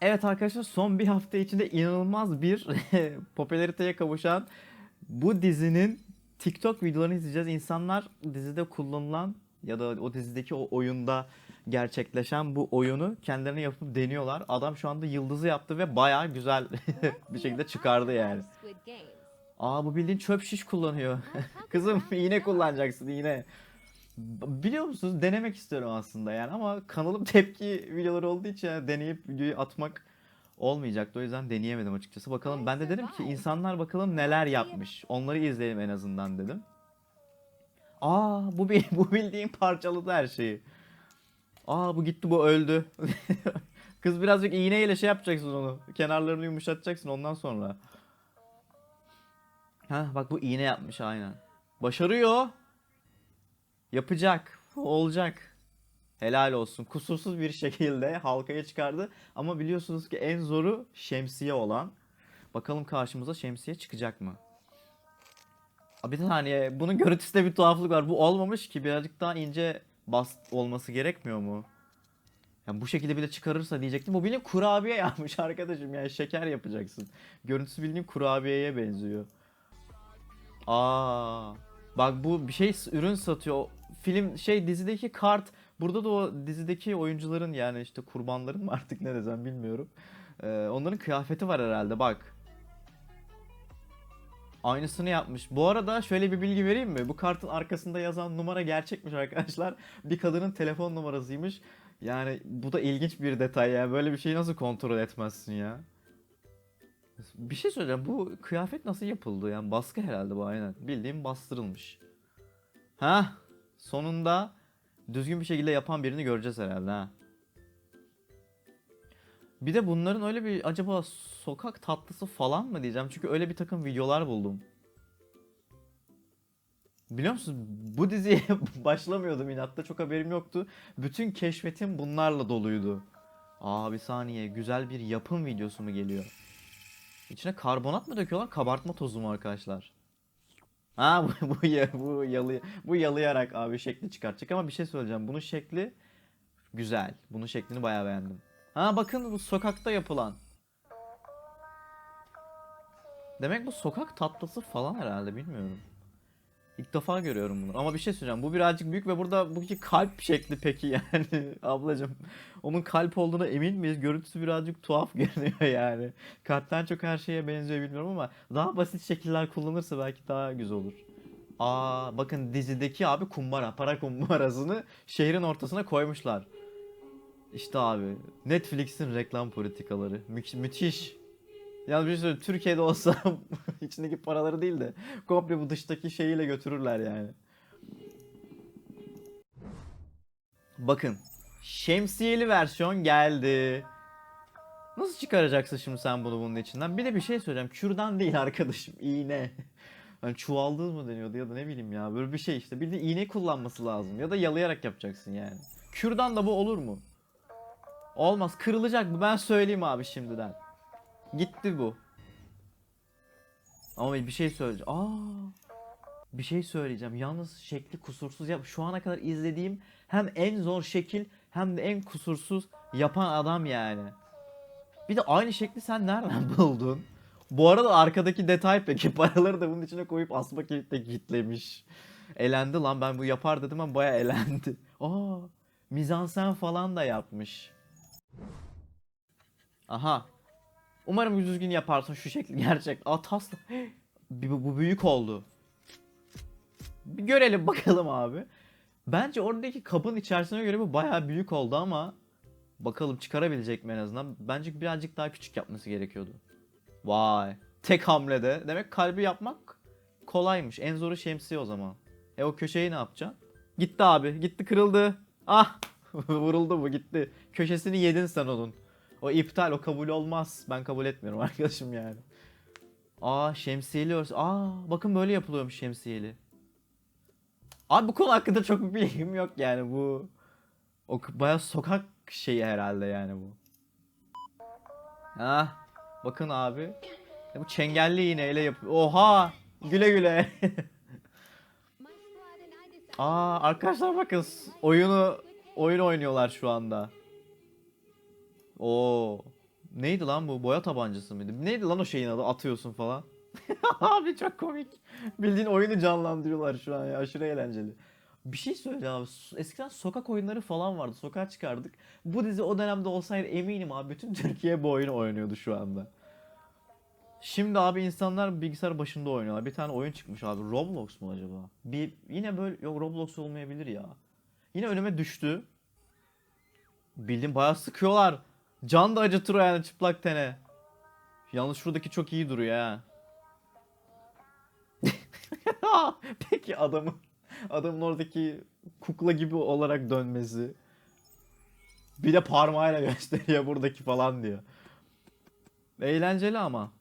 Evet arkadaşlar son bir hafta içinde inanılmaz bir popülariteye kavuşan bu dizinin TikTok videolarını izleyeceğiz. İnsanlar dizide kullanılan ya da o dizideki o oyunda gerçekleşen bu oyunu kendilerine yapıp deniyorlar. Adam şu anda yıldızı yaptı ve bayağı güzel bir şekilde çıkardı yani. Aa bu bildiğin çöp şiş kullanıyor. Kızım iğne kullanacaksın iğne. Biliyor musunuz denemek istiyorum aslında yani ama kanalım tepki videoları olduğu için yani deneyip videoyu atmak olmayacaktı. O yüzden deneyemedim açıkçası. Bakalım ben de dedim ki insanlar bakalım neler yapmış. Onları izleyelim en azından dedim. Aa bu bir bu bildiğin parçaladı her şeyi. Aa bu gitti bu öldü. Kız birazcık iğneyle şey yapacaksın onu. Kenarlarını yumuşatacaksın ondan sonra. Ha bak bu iğne yapmış aynen. Başarıyor. Yapacak. Olacak. Helal olsun. Kusursuz bir şekilde halkaya çıkardı. Ama biliyorsunuz ki en zoru şemsiye olan. Bakalım karşımıza şemsiye çıkacak mı? Bir saniye. Bunun görüntüsünde bir tuhaflık var. Bu olmamış ki. Birazcık daha ince bas olması gerekmiyor mu? Ya bu şekilde bile çıkarırsa diyecektim. Bu bildiğin kurabiye yapmış arkadaşım. Yani şeker yapacaksın. Görüntüsü bildiğin kurabiyeye benziyor. Aa, bak bu bir şey ürün satıyor. Film şey dizideki kart. Burada da o dizideki oyuncuların yani işte kurbanların mı artık ne desem bilmiyorum. Ee, onların kıyafeti var herhalde bak. Aynısını yapmış. Bu arada şöyle bir bilgi vereyim mi? Bu kartın arkasında yazan numara gerçekmiş arkadaşlar. Bir kadının telefon numarasıymış. Yani bu da ilginç bir detay ya. Böyle bir şeyi nasıl kontrol etmezsin ya? Bir şey söyleyeceğim. Bu kıyafet nasıl yapıldı? Yani baskı herhalde bu aynen. Bildiğim bastırılmış. Ha, sonunda düzgün bir şekilde yapan birini göreceğiz herhalde ha. Bir de bunların öyle bir acaba sokak tatlısı falan mı diyeceğim. Çünkü öyle bir takım videolar buldum. Biliyor musun bu diziye başlamıyordum inatta çok haberim yoktu. Bütün keşfetim bunlarla doluydu. Aa bir saniye güzel bir yapım videosu mu geliyor? İçine karbonat mı döküyorlar? Kabartma tozu mu arkadaşlar? Ha bu bu, bu yalı bu yalayarak abi şekli çıkartacak ama bir şey söyleyeceğim. Bunun şekli güzel. Bunun şeklini bayağı beğendim. Ha bakın bu sokakta yapılan. Demek bu sokak tatlısı falan herhalde bilmiyorum. İlk defa görüyorum bunu. Ama bir şey söyleyeceğim. Bu birazcık büyük ve burada bu ki kalp şekli peki yani ablacım. Onun kalp olduğuna emin miyiz? Görüntüsü birazcık tuhaf görünüyor yani. Kalpten çok her şeye benziyor bilmiyorum ama daha basit şekiller kullanırsa belki daha güzel olur. Aa bakın dizideki abi kumbara, para kumbarasını şehrin ortasına koymuşlar. İşte abi Netflix'in reklam politikaları. Mü- müthiş. Yani bir şey Türkiye'de olsa içindeki paraları değil de komple bu dıştaki şeyiyle götürürler yani. Bakın şemsiyeli versiyon geldi. Nasıl çıkaracaksın şimdi sen bunu bunun içinden? Bir de bir şey söyleyeceğim. Kürdan değil arkadaşım. iğne. Hani çuvaldız mı deniyordu ya da ne bileyim ya. Böyle bir şey işte. Bir de iğne kullanması lazım. Ya da yalayarak yapacaksın yani. Kürdan da bu olur mu? Olmaz. Kırılacak bu. Ben söyleyeyim abi şimdiden. Gitti bu. Ama bir şey söyleyeceğim. Aa, bir şey söyleyeceğim. Yalnız şekli kusursuz yap. Şu ana kadar izlediğim hem en zor şekil hem de en kusursuz yapan adam yani. Bir de aynı şekli sen nereden buldun? Bu arada arkadaki detay peki paraları da bunun içine koyup asma kilitle kilitlemiş. Elendi lan ben bu yapar dedim ama baya elendi. Aa, mizansen falan da yapmış. Aha. Umarım düzgün yaparsın şu şekli gerçek. Aa. Bu, bu büyük oldu. Bir görelim bakalım abi. Bence oradaki kabın içerisine göre bu bayağı büyük oldu ama bakalım çıkarabilecek mi en azından. Bence birazcık daha küçük yapması gerekiyordu. Vay. Tek hamlede. Demek kalbi yapmak kolaymış. En zoru şemsiye o zaman. E o köşeyi ne yapacaksın? Gitti abi. Gitti kırıldı. Ah. Vuruldu bu gitti. Köşesini yedin sen onun. O iptal o kabul olmaz. Ben kabul etmiyorum arkadaşım yani. Aa şemsiyeli örs. Aa bakın böyle yapılıyormuş şemsiyeli. Abi bu konu hakkında çok bir bilgim yok yani bu. O bayağı sokak şeyi herhalde yani bu. Ha bakın abi. Ya bu çengelli iğneyle yapıyor. Oha! Güle güle. Aa arkadaşlar bakın oyunu oyun oynuyorlar şu anda. Oo. Neydi lan bu? Boya tabancası mıydı? Neydi lan o şeyin adı? Atıyorsun falan. abi çok komik. Bildiğin oyunu canlandırıyorlar şu an ya. Aşırı eğlenceli. Bir şey söyleyeceğim abi. Eskiden sokak oyunları falan vardı. Sokağa çıkardık. Bu dizi o dönemde olsaydı eminim abi bütün Türkiye bu oyunu oynuyordu şu anda. Şimdi abi insanlar bilgisayar başında oynuyorlar. Bir tane oyun çıkmış abi. Roblox mu acaba? Bir yine böyle yok Roblox olmayabilir ya. Yine önüme düştü. Bildiğin bayağı sıkıyorlar. Can da acıtır o yani çıplak tene. Yalnız şuradaki çok iyi duruyor ha. Peki adamın adamın oradaki kukla gibi olarak dönmesi. Bir de parmağıyla gösteriyor buradaki falan diyor. Eğlenceli ama.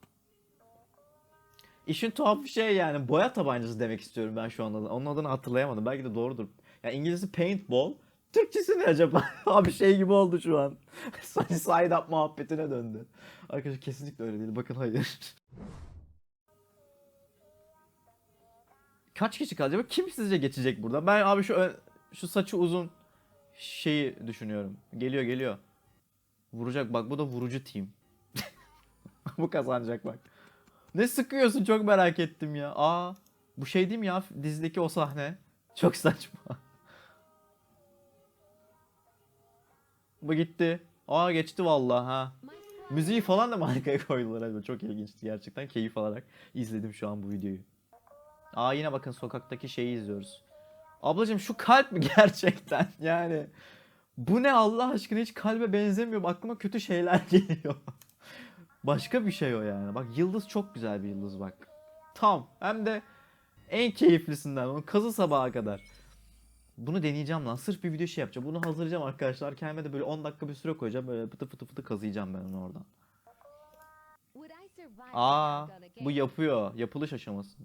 İşin tuhaf bir şey yani boya tabancası demek istiyorum ben şu anda. Onun adını hatırlayamadım. Belki de doğrudur. Ya İngilizce paintball. Türkçesi ne acaba? Abi şey gibi oldu şu an. Sunny side up muhabbetine döndü. Arkadaşlar kesinlikle öyle değil. Bakın hayır. Kaç kişi kalacak? Kim sizce geçecek burada? Ben abi şu şu saçı uzun şeyi düşünüyorum. Geliyor geliyor. Vuracak bak bu da vurucu team. bu kazanacak bak. Ne sıkıyorsun çok merak ettim ya. Aa bu şey değil mi ya dizideki o sahne? Çok saçma. Bu gitti. Aa geçti vallahi ha. Müziği falan da mı koydular acaba? Çok ilginçti gerçekten. Keyif alarak izledim şu an bu videoyu. Aa yine bakın sokaktaki şeyi izliyoruz. Ablacığım şu kalp mi gerçekten? Yani bu ne Allah aşkına hiç kalbe benzemiyor. Aklıma kötü şeyler geliyor. Başka bir şey o yani. Bak yıldız çok güzel bir yıldız bak. Tam. Hem de en keyiflisinden. Onun kazı sabaha kadar. Bunu deneyeceğim lan. Sırf bir video şey yapacağım. Bunu hazırlayacağım arkadaşlar. Kendime de böyle 10 dakika bir süre koyacağım. Böyle fıtı fıtı fıtı kazıyacağım ben onu oradan. Aa, bu yapıyor. Yapılış aşaması.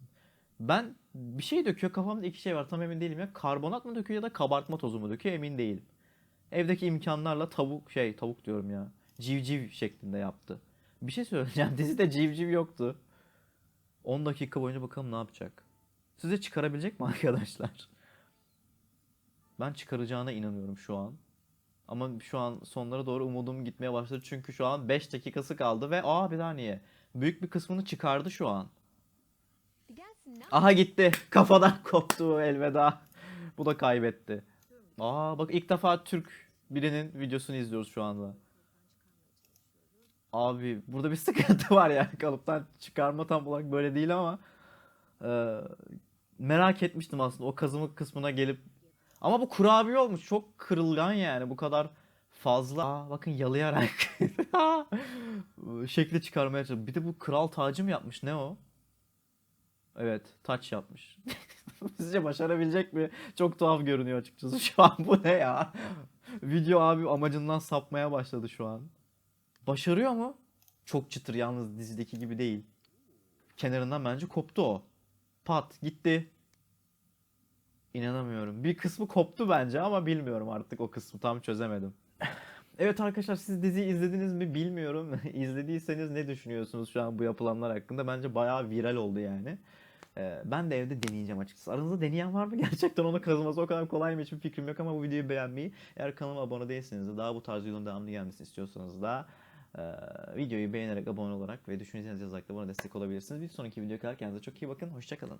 Ben bir şey döküyor. Kafamda iki şey var. Tam emin değilim ya. Karbonat mı döküyor ya da kabartma tozu mu döküyor emin değilim. Evdeki imkanlarla tavuk şey tavuk diyorum ya. Civciv şeklinde yaptı. Bir şey söyleyeceğim. Dizide civciv yoktu. 10 dakika boyunca bakalım ne yapacak. Sizce çıkarabilecek mi arkadaşlar? Ben çıkaracağına inanıyorum şu an. Ama şu an sonlara doğru umudum gitmeye başladı. Çünkü şu an 5 dakikası kaldı ve aa bir saniye. Büyük bir kısmını çıkardı şu an. Aha gitti. Kafadan koptu elveda. Bu da kaybetti. Aa bak ilk defa Türk birinin videosunu izliyoruz şu anda. Abi burada bir sıkıntı var ya kalıptan çıkarma tam olarak böyle değil ama e, merak etmiştim aslında o kazımı kısmına gelip ama bu kurabiye olmuş çok kırılgan yani bu kadar fazla Aa, bakın yalayarak şekli çıkarmaya çalışıyor. Bir de bu kral tacı mı yapmış ne o? Evet taç yapmış. Sizce başarabilecek mi? Çok tuhaf görünüyor açıkçası şu an bu ne ya? Video abi amacından sapmaya başladı şu an. Başarıyor mu? Çok çıtır yalnız dizideki gibi değil. Kenarından bence koptu o. Pat gitti. İnanamıyorum. Bir kısmı koptu bence ama bilmiyorum artık o kısmı tam çözemedim. Evet arkadaşlar siz diziyi izlediniz mi bilmiyorum. İzlediyseniz ne düşünüyorsunuz şu an bu yapılanlar hakkında? Bence bayağı viral oldu yani. Ee, ben de evde deneyeceğim açıkçası. Aranızda deneyen var mı? Gerçekten onu kazıması o kadar kolay mı hiçbir fikrim yok ama bu videoyu beğenmeyi, eğer kanalıma abone değilseniz de daha bu tarz videoların devamlı gelmesini istiyorsanız da e, videoyu beğenerek, abone olarak ve düşüncenizi yazarak da bana destek olabilirsiniz. Bir sonraki videoya kadar kendinize çok iyi bakın. Hoşçakalın.